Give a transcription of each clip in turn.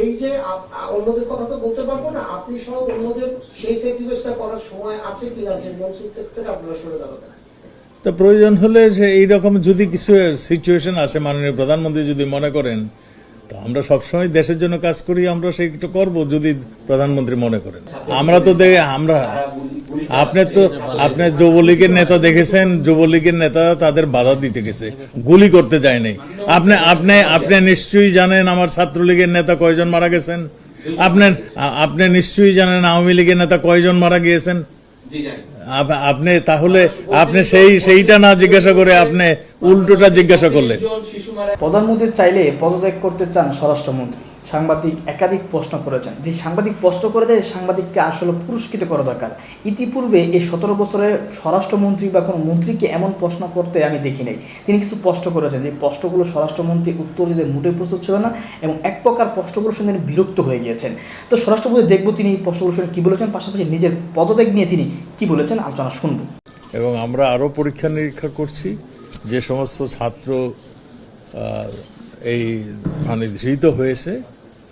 এই যে অন্যদের কথা তো বলতে পারব না আপনি সহ অন্যদের সেই স্যাক্রিফাইসটা করার সময় আছে কিনা যে মন্ত্রিত্ব থেকে আপনারা সরে দাঁড়াবেন? তা প্রয়োজন হলে যে এইরকম যদি কিছু সিচুয়েশন আসে মাননীয় প্রধানমন্ত্রী যদি মনে করেন তো আমরা সবসময় দেশের জন্য কাজ করি আমরা সেইটা করব যদি প্রধানমন্ত্রী মনে করেন। আমরা তো দেখে আমরা আপনি তো, আপনি যুবলীগের নেতা দেখেছেন, যুবলীগের নেতা তাদের বাধা দিতে গেছে, গুলি করতে যায় নাই আপনি আপনি আপনি নিশ্চয়ই জানেন আমার ছাত্রলীগের নেতা কয়জন মারা গেছেন? আপনি আপনি নিশ্চয়ই জানেন আওয়ামী লীগের নেতা কয়জন মারা গিয়েছেন? আপনি তাহলে, আপনি সেই, সেইটা না জিজ্ঞাসা করে আপনি উল্টোটা জিজ্ঞাসা করলেন। প্রধানমন্ত্রী চাইলে পদত্যাগ করতে চান স্বরাষ্ট্রমন্ত্রী। সাংবাদিক একাধিক প্রশ্ন করেছেন। যে সাংবাদিক প্রশ্ন করে দেয় সাংবাদিককে আসলে পুরস্কৃত করা দরকার। ইতিপূর্বে এই সতেরো বছরে স্বরাষ্ট্রমন্ত্রী বা কোনো মন্ত্রীকে এমন প্রশ্ন করতে আমি দেখি নাই। তিনি কিছু প্রশ্ন করেছেন যে প্রশ্নগুলো স্বরাষ্ট্রমন্ত্রী উত্তর দিতে মোটেই প্রস্তুত ছিল না এবং এক প্রকার প্রশ্নগুলো শুনে তিনি বিরক্ত হয়ে গিয়েছেন। তো স্বরাষ্ট্রমন্ত্রী দেখব তিনি এই প্রশ্নগুলো শুনে কী বলেছেন, পাশাপাশি নিজের পদত্যাগ নিয়ে তিনি কী বলেছেন, আলোচনা শুনব। এবং আমরা আরও পরীক্ষা নিরীক্ষা করছি। যে সমস্ত ছাত্র এই মানে ধৃত হয়েছে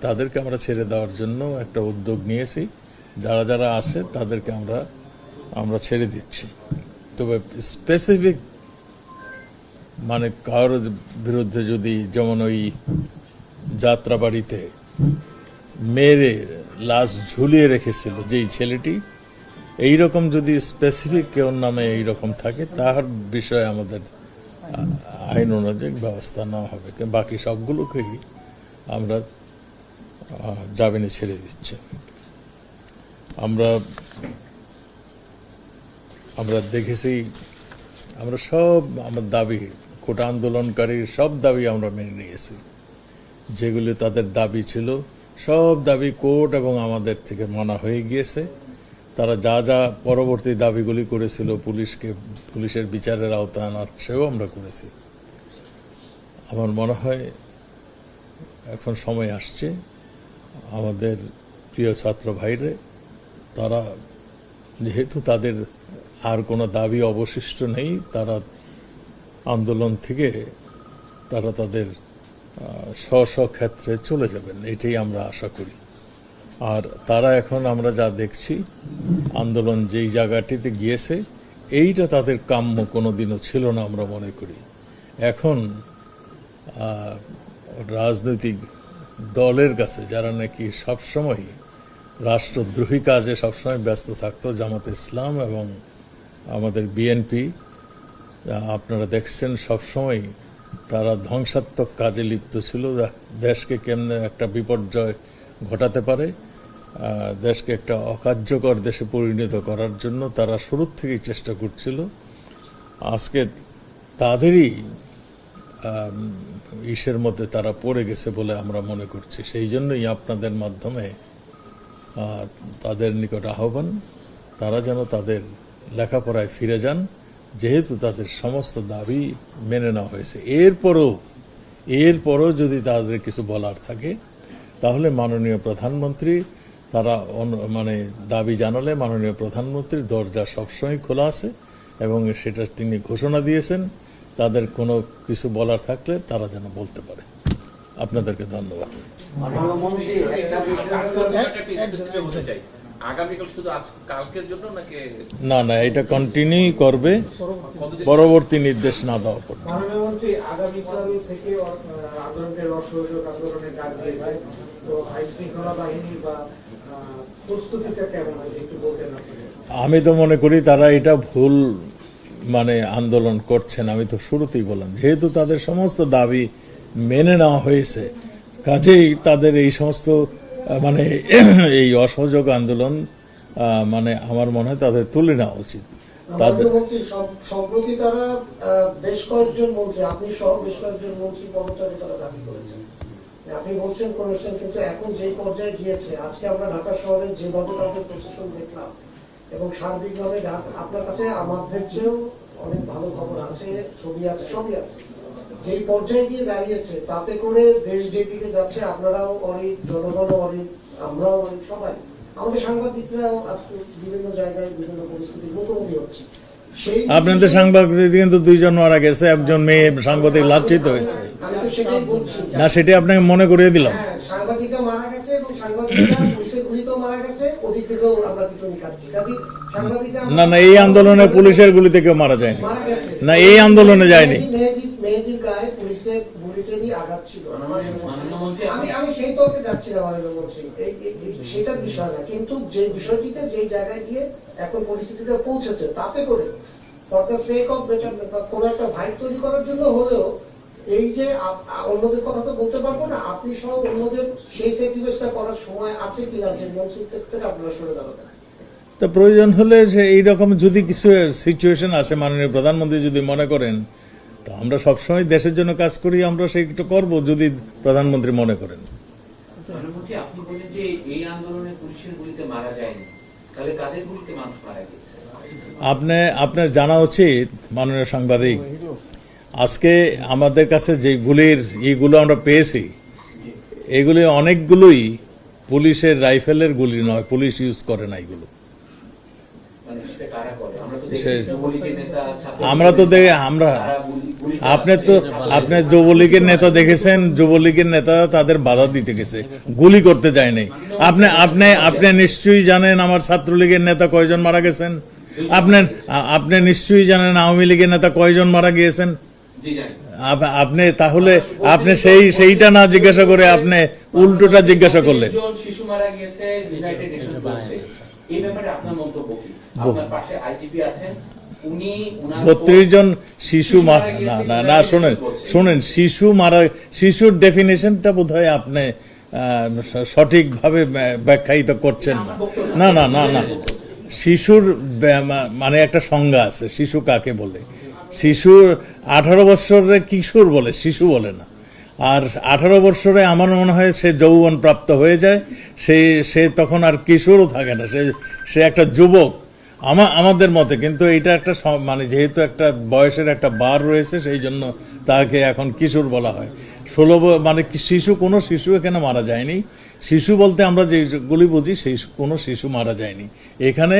তাদেরকে আমরা ছেড়ে দেওয়ার জন্য একটা উদ্যোগ নিয়েছি। যারা যারা আছে, তাদেরকে আমরা আমরা ছেড়ে দিচ্ছি। তবে স্পেসিফিক মানে কারোর বিরুদ্ধে যদি যেমন ওই যাত্রাবাড়িতে মেরে, লাশ ঝুলিয়ে রেখেছিল যেই ছেলেটি এই রকম যদি স্পেসিফিক কেউ নামে এই রকম থাকে তার বিষয়ে আমাদের আইন অনুযায়ী ব্যবস্থা নেওয়া হবে। বাকি সবগুলোকেই আমরা জামিনে ছেড়ে দিচ্ছি। আমরা আমরা দেখেছি, আমরা সব আমার দাবি, কোটা আন্দোলনকারীর সব দাবি আমরা মেনে নিয়েছি। যেগুলি তাদের দাবি ছিল, সব দাবি কোর্ট এবং আমাদের থেকে মানা হয়ে গিয়েছে। তারা যা যা পরবর্তী দাবিগুলি করেছিল, পুলিশকে, পুলিশের বিচারের আওতায় আনার সেও আমরা করেছি। আমার মনে হয় এখন সময় আসছে। আমাদের প্রিয় ছাত্র ভাইরে, তারা যেহেতু তাদের আর কোনো দাবি অবশিষ্ট নেই, তারা আন্দোলন থেকে তারা তাদের স্ব ক্ষেত্রে চলে যাবেন, এটাই আমরা আশা করি। আর তারা এখন আমরা যা দেখছি, আন্দোলন যেই জায়গাটিতে গিয়েছে, এইটা তাদের কাম্য কোনোদিনও ছিল না আমরা মনে করি। এখন রাজনৈতিক দলের কাছে, যারা নাকি সবসময় রাষ্ট্রদ্রোহী কাজে সবসময় ব্যস্ত থাকতো, জামাত ইসলাম এবং আমাদের বিএনপি আপনারা দেখছেন সবসময় তারা ধ্বংসাত্মক কাজে লিপ্ত ছিল। দেশকে কেমনে একটা বিপর্যয় ঘটাতে পারে দেশকে একটা অকার্যকর দেশে পরিণত করার জন্য তারা শুরুর থেকেই চেষ্টা করছিল। আজকে তাদেরই ইসের মধ্যে তারা পড়ে গেছে বলে আমরা মনে করছি। সেই জন্যই আপনাদের মাধ্যমে তাদের নিকট আহ্বান, তারা যেন তাদের লেখাপড়ায় ফিরে যান, যেহেতু তাদের সমস্ত দাবি মেনে নেওয়া হয়েছে। এরপরও এরপরও যদি তাদের কিছু বলার থাকে, তাহলে মাননীয় প্রধানমন্ত্রী, তারা মানে দাবি জানালে মাননীয় প্রধানমন্ত্রীর দরজা সবসময় খোলা আছে এবং সেটা তিনি ঘোষণা দিয়েছেন। তাদের কোনো কিছু বলার থাকলে তারা যেন বলতে পারে। আপনাদেরকে ধন্যবাদ। না না, এটা কন্টিনিউ করবে। পরবর্তী নির্দেশ না দেওয়া পর্যন্ত। আমি তো মনে করি তারা এটা ভুল মানে আন্দোলন করছেন, আমি তো শুরুতেই বললাম, যেহেতু তাদের সমস্ত দাবি মেনে নেওয়া হয়েছে, কাজেই তাদের এই সমস্ত মানে এই অসহযোগ আন্দোলন মানে আমার মনে হয় তাদের তুলে নেওয়া উচিত। আপনি বলছেন কিন্তু এখন যেই পর্যায়ে গিয়েছে, আজকে আমরা ঢাকা শহরে যেভাবে তাদের প্রশাসন দেখলাম এবং সার্বিকভাবে আপনার কাছে আমাদের চেয়েও অনেক ভালো খবর আছে ছবি আছে সবই আছে। যেই পর্যায়ে গিয়ে দাঁড়িয়েছে তাতে করে দেশ যেদিকে যাচ্ছে আপনারাও অনেক জনগণও অনেক আমরাও অনেক সবাই। আমাদের সাংবাদিকরাও আজকে বিভিন্ন জায়গায় বিভিন্ন পরিস্থিতির মুখোমুখি হচ্ছে। আপনাদের সাংবাদিক কিন্তু দুইজন মারা গেছে একজন মেয়ে সাংবাদিক লাঞ্ছিত হয়েছে। না সেটি আপনাকে মনে করিয়ে দিলাম। হ্যাঁ সাংবাদিকা মারা গেছে এবং পুলিশের গুলিতেও মারা গেছে ওদিক থেকেও আমরা পিটুনি খাচ্ছি। কাজে সাংবাদিকা না না এই আন্দোলনে পুলিশের গুলিতে কেউ মারা যায়নি। না এই আন্দোলনে যায়নি। মেহেদির গায়ে পুলিশের বুলেটেরই আঘাত ছিল। আমি আমি সেই তর্কে যাচ্ছি না মাননীয় মন্ত্রী। বিষয় না। কিন্তু যে বিষয়টিতে যেই জায়গায় গিয়ে এখন পরিস্থিতিতে পৌঁছেছে তাতে করে for the sake of better কোনো একটা ভাইব তৈরি করার জন্য হলেও এই যে অন্যদের কথা তো বলতে পারব না আপনি সহ অন্যদের সেই সেক্রিফাইসটা করার সময় আছে কিনা যে মন্ত্রিত্ব থেকে আপনারা সরে দাঁড়াবেন? তো প্রয়োজন হলে যে এইরকম যদি কিছু সিচুয়েশন আসে মাননীয় প্রধানমন্ত্রী যদি মনে করেন তো আমরা সবসময় দেশের জন্য কাজ করি আমরা সেইটা করব যদি প্রধানমন্ত্রী মনে করেন। আপনি বলেন যে এই আন্দোলনে পুলিশের গুলিতে মারা যায়নি তাহলে কাদের গুলিতে মানুষ মারা গেছে আপনি আপনার জানা উচিত মাননীয় সাংবাদিক আজকে আমাদের কাছে যে গুলির ইগুলো আমরা পেয়েছি, এগুলি অনেকগুলোই পুলিশের রাইফেলের গুলি নয়, পুলিশ ইউজ করে না এগুলো। আমরা তো দেখি আমরা আপনি তো আপনি যুবলীগের নেতা দেখেছেন, যুবলীগের নেতা তাদের বাধা দিতে গেছে, গুলি করতে যায় নাই। আপনি আপনি আপনি নিশ্চয়ই জানেন আমার ছাত্রলীগের নেতা কয়জন মারা গেছেন? আপনি আপনি নিশ্চয়ই জানেন আওয়ামী লীগের নেতা কয়জন মারা গিয়েছেন? আপনি তাহলে আপনি সেই সেইটা না জিজ্ঞাসা করে আপনি উল্টোটা জিজ্ঞাসা করলেন। শিশু মারা গিয়েছে ইউনাইটেড এই ব্যাপারে আপনার মন্তব্য কি? আপনার পাশে আইটিপি আছেন বত্রিশ জন শিশু না না না শোনেন শোনেন শিশু মারা শিশুর ডেফিনেশনটা বোধ হয় আপনি আহ, সঠিকভাবে ব্যা- ব্যাখ্যায়িত করছেন না। না না না না। শিশুর মানে একটা সংজ্ঞা আছে শিশু কাকে বলে? শিশুর আঠারো বছরের কিশোর বলে, শিশু বলে না। আর আঠারো বছরে আমার মনে হয় সে যৌবন প্রাপ্ত হয়ে যায়, সে সে তখন আর কিশোরও থাকে না, সে সে একটা যুবক আমা, আমাদের মতে। কিন্তু এটা একটা মানে যেহেতু একটা বয়সের একটা বার রয়েছে, সেই জন্য তাকে এখন কিশোর বলা হয়। ষোলো মানে শিশু, কোনো শিশু এখানে মারা যায়নি? শিশু বলতে আমরা যেগুলি বুঝি, সেই কোনো শিশু মারা যায়নি। এখানে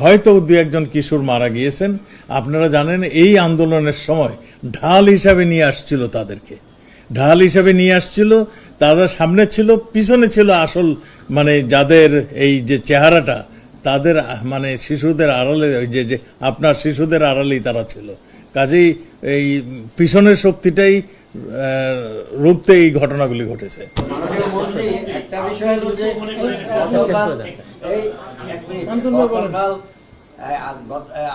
হয়তো দু একজন কিশোর মারা গিয়েছেন। আপনারা জানেন এই আন্দোলনের সময় ঢাল হিসাবে নিয়ে আসছিল তাদেরকে। ঢাল হিসাবে নিয়ে আসছিল, তারা সামনে ছিল, পিছনে ছিল আসল মানে যাদের এই যে চেহারাটা, তাদের মানে শিশুদের আড়ালে যে যে আপনার শিশুদের আড়ালেই তারা ছিল। কাজেই এই পিছনের শক্তিটাই রুখতে এই ঘটনাগুলি ঘটেছে। গতকাল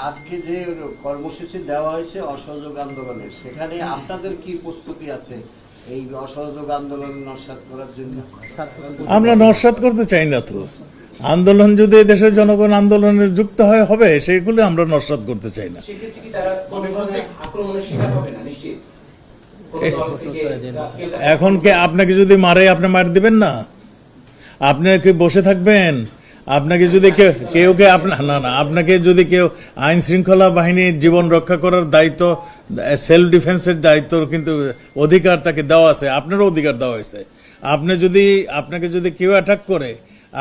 আজকে যে কর্মসূচি দেওয়া হয়েছে অসহযোগ আন্দোলনের সেখানে আপনাদের কি প্রস্তুতি আছে এই অসহযোগ আন্দোলন নস্বাত করার জন্য? আমরা নস্বাত করতে চাই না তো। আন্দোলন যদি দেশের জনগণ আন্দোলনে যুক্ত হয় হবে সেগুলো আমরা নস্বাত করতে চাই না। এখন কে আপনাকে যদি মারে আপনি মার দিবেন না? আপনি কি বসে থাকবেন? আপনাকে যদি কেউ কেউ কে আপনার না না, আপনাকে যদি কেউ আইন শৃঙ্খলা বাহিনীর জীবন রক্ষা করার দায়িত্ব সেলফ ডিফেন্সের দায়িত্ব কিন্তু অধিকার তাকে দেওয়া আছে, আপনারও অধিকার দেওয়া হয়েছে। আপনি যদি, আপনাকে যদি কেউ অ্যাটাক করে,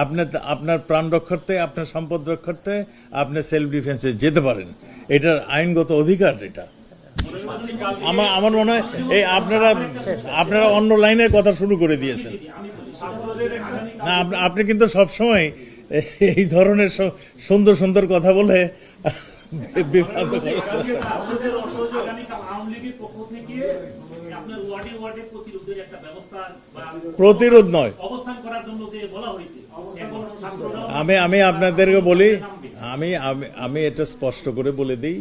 আপনি আপনার প্রাণ রক্ষার্থে, আপনার সম্পদ রক্ষার্থে আপনি সেলফ ডিফেন্সে যেতে পারেন। এটার আইনগত অধিকার এটা। আমার আমার মনে হয়, এই আপনারা আপনারা অন্য লাইনের কথা শুরু করে দিয়েছেন। না আপনি কিন্তু সবসময় এই ধরনের সুন্দর সুন্দর কথা বলে বিভ্রান্ত প্রতিরোধ নয়। আমি আমি আপনাদেরকে বলি আমি আমি এটা স্পষ্ট করে বলে দিই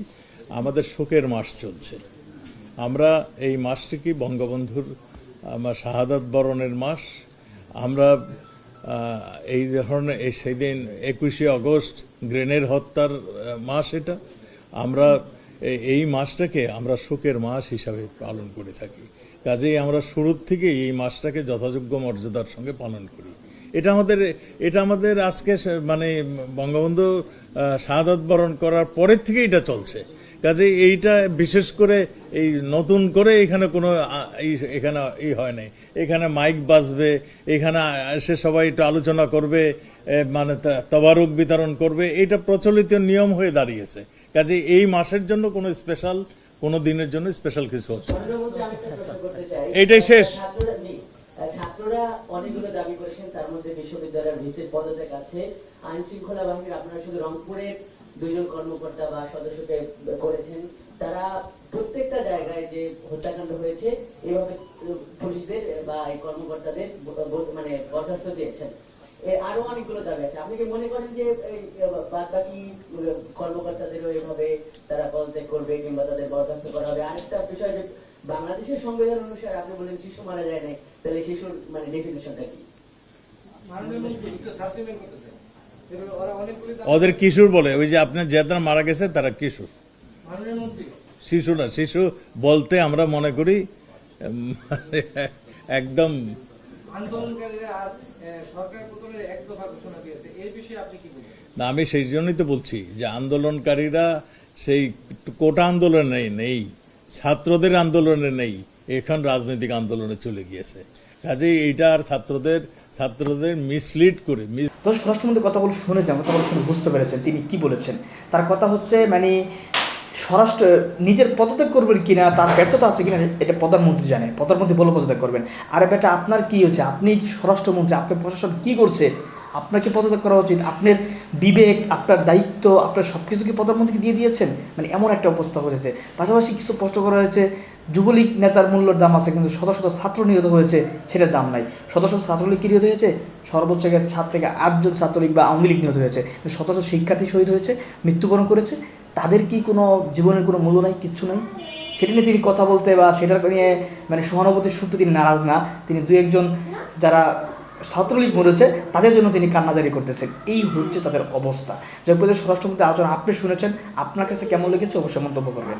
আমাদের শোকের মাস চলছে। আমরা এই মাসটি কি বঙ্গবন্ধুর আমার শাহাদাত বরণের মাস? আমরা এই ধরনের এই সেদিন একুশে আগস্ট গ্রেনের হত্যার মাস এটা। আমরা এই মাসটাকে আমরা শোকের মাস হিসাবে পালন করে থাকি। কাজেই আমরা শুরুর থেকেই এই মাসটাকে যথাযোগ্য মর্যাদার সঙ্গে পালন করি। এটা আমাদের এটা আমাদের আজকে মানে বঙ্গবন্ধু আহ, শাহাদাত বরণ করার পরের থেকে এটা চলছে। কাজে এইটা বিশেষ করে এই নতুন করে এখানে কোনো এখানে ই হয় নাই এখানে মাইক বাজবে, এখানে এসে সবাই একটু আলোচনা করবে মানে তবারক বিতরণ করবে এটা প্রচলিত নিয়ম হয়ে দাঁড়িয়েছে কাজে এই মাসের জন্য কোনো স্পেশাল কোনো দিনের জন্য স্পেশাল কিছু হচ্ছে। এইটাই শেষ। ছাত্ররা অনেকগুলো দাবি করেছেন, তার মধ্যে বিশ্ববিদ্যালয়ের ভিসির পদত্যাগ আছে আইন শৃঙ্খলা বাহিনীর আপনারা শুধু রংপুরের দুইজন কর্মকর্তা বা সদস্যকে করেছেন, তারা প্রত্যেকটা জায়গায় যে হত্যাকাণ্ড হয়েছে, এভাবে পুলিশদের বা এই কর্মকর্তাদের মানে বরখাস্ত চেয়েছেন আরও অনেকগুলো দাবি আছে। আপনি কি মনে করেন যে বাদ বাকি কর্মকর্তাদেরও এভাবে তারা পদত্যাগ করবে কিংবা তাদের বরখাস্ত করা হবে? আরেকটা বিষয় যে বাংলাদেশের সংবিধান অনুসারে আপনি বলেন শিশু মারা যায় নাই, তাহলে শিশুর মানে ডেফিনেশনটা কি? ওদের কিশোর বলে ওই যে আপনার যারা মারা গেছে তারা কিশোর। শিশু না শিশু বলতে আমরা মনে করি একদম না আমি সেই জন্যই তো বলছি যে আন্দোলনকারীরা সেই কোটা আন্দোলনে নেই ছাত্রদের আন্দোলনে নেই এখন রাজনৈতিক আন্দোলনে চলে গিয়েছে। কাজেই এইটা আর ছাত্রদের ছাত্রদের মিসলিড করে তো কথা বলে শুনেছেন কথা বলে শুনে বুঝতে পেরেছেন তিনি কি বলেছেন। তার কথা হচ্ছে মানে স্বরাষ্ট্র নিজের পদত্যাগ করবেন কিনা, তার ব্যর্থতা আছে কিনা, এটা প্রধানমন্ত্রী জানে। প্রধানমন্ত্রী বলে পদত্যাগ করবেন। আর বেটা, আপনার কি হচ্ছে? আপনি স্বরাষ্ট্রমন্ত্রী আপনার প্রশাসন কি করছে? আপনাকে পদত্যাগ করা উচিত। আপনার বিবেক, আপনার দায়িত্ব, আপনার সব কিছু কি প্রধানমন্ত্রীকে দিয়ে দিয়েছেন মানে এমন একটা অবস্থা হয়েছে। পাশাপাশি কিছু স্পষ্ট করা হয়েছে, যুবলীগ নেতার মূল্যর দাম আছে, কিন্তু শত শত ছাত্র নিহত হয়েছে, সেটার দাম নাই। শত শত ছাত্রলীগ কি নিহত হয়েছে? সর্বোচ্চ সাত থেকে আটজন ছাত্রলীগ বা আওয়ামী লীগ নিহত হয়েছে। শত শত শিক্ষার্থী শহীদ হয়েছে, মৃত্যুবরণ করেছে। তাদের কি কোনো জীবনের কোনো মূল্য নাই কিচ্ছু নাই? সেটা নিয়ে তিনি কথা বলতে বা সেটার নিয়ে মানে সহানুভূতির সূত্রে তিনি নারাজ না। তিনি দু একজন যারা ছাত্রলীগ মরেছে তাদের জন্য তিনি কান্নাজারি করতেছেন। এই হচ্ছে তাদের অবস্থা। যে প্রদেশ স্বরাষ্ট্রমন্ত্রী আলোচনা আপনি শুনেছেন, আপনার কাছে কেমন লেগেছে অবশ্যই মন্তব্য করবেন।